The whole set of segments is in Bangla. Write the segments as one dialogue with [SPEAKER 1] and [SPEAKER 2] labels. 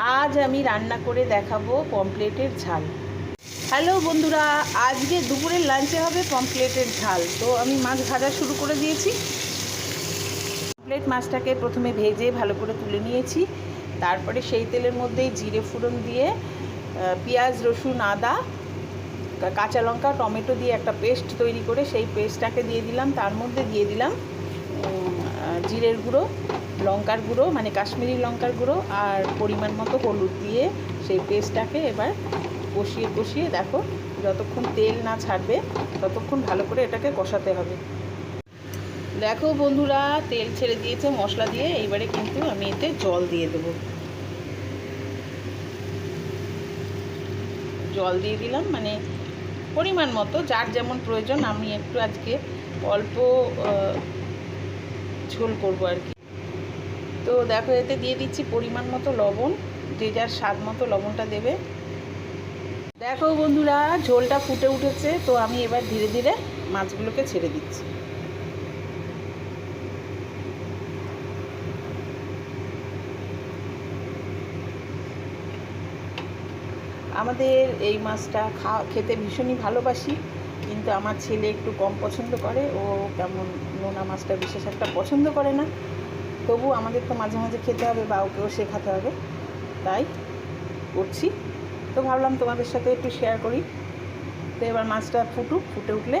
[SPEAKER 1] আজ আমি রান্না করে দেখাবো পমপ্লেটের ঝাল। হ্যালো বন্ধুরা, আজকে দুপুরের লাঞ্চে হবে পমপ্লেটের ঝাল। তো আমি মাছ ভাজা শুরু করে দিয়েছি। পমপ্লেট মাছটাকে প্রথমে ভেজে ভালো করে তুলে নিয়েছি। তারপরে সেই তেলের মধ্যেই জিরে ফোড়ন দিয়ে পেঁয়াজ, রসুন, আদা কাঁচা লঙ্কা, টমেটো দিয়ে একটা পেস্ট তৈরি করে সেই পেস্টটাকে দিয়ে দিলাম। তার মধ্যে দিয়ে দিলাম জিরের গুঁড়ো। লঙ্কার গুঁড়ো মানে কাশ্মীরি লঙ্কার গুঁড়ো আর পরিমাণ মতো হলুদ দিয়ে সেই পেস্টটাকে এবার কষিয়ে কষিয়ে দেখো, যতক্ষণ তেল না ছাড়বে ততক্ষণ ভালো করে এটাকে কষাতে হবে। দেখো বন্ধুরা, তেল ছেড়ে দিয়েছে, মশলা দিয়ে, এইবারে কিন্তু আমি এতে জল দিয়ে দেবো। জল দিয়ে দিলাম মানে পরিমাণ মতো, যার যেমন প্রয়োজন, আমি একটু আজকে অল্প ঝোল করব আর কি। তো দেখো, এতে দিয়ে দিচ্ছি পরিমাণ মতো লবণ, যে যার স্বাদ মতো লবণটা দেবে। দেখো বন্ধুরা, ঝোলটা ফুটে উঠেছে, তো আমি এবার ধীরে ধীরে মাছগুলোকে ছেড়ে দিচ্ছি। আমাদের এই মাছটা খা, খেতে ভীষণই ভালোবাসি, কিন্তু আমার ছেলে একটু কম পছন্দ করে, ও কেমন নোনা মাছটা বিশেষ একটা পছন্দ করে না। তবু আমাদের তো মাঝে মাঝে খেতে হবে বা ওকেও শেখাতে হবে। তাই করছি। তো ভাবলাম তোমাদের সাথে একটু শেয়ার করি। তো এবার মাছটা ফুটুক, ফুটে উঠলে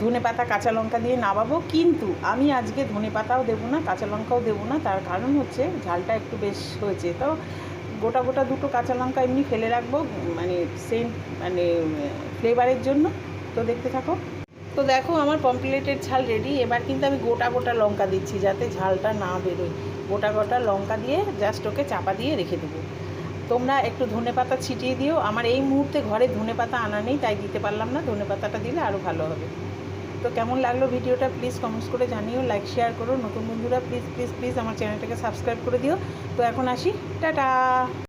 [SPEAKER 1] ধনে পাতা, কাঁচা লঙ্কা দিয়ে নামাবো কিন্তু আমি আজকে ধনে পাতাও দেবো না, কাঁচা লঙ্কাও দেবো না। তার কারণ হচ্ছে ঝালটা একটু বেশ হয়েছে। তো গোটা গোটা দুটো কাঁচা লঙ্কা এমনি ফেলে রাখব মানে সেন্ট মানে ফ্লেভারের জন্য। তো দেখতে থাকো। তো দেখো, আমার পমপ্লেটের ঝাল রেডি এবার কিন্তু আমি গোটা গোটা লঙ্কা দিচ্ছি যাতে ঝালটা না বেরোয়। গোটা গোটা লঙ্কা দিয়ে জাস্ট ওকে চাপা দিয়ে রেখে দেবো। তোমরা একটু ধনে পাতা ছিটিয়ে দিও। আমার এই মুহূর্তে ঘরে ধনে পাতা আনা নেই, তাই দিতে পারলাম না। ধনে পাতাটা দিলে আরও ভালো হবে। তো কেমন লাগল ভিডিওটা প্লিজ কমেন্টস করে জানিও লাইক শেয়ার করো। নতুন বন্ধুরা প্লিজ প্লিজ প্লিজ আমার চ্যানেলটাকে সাবস্ক্রাইব করে দিও। তো এখন আসি। টাটা!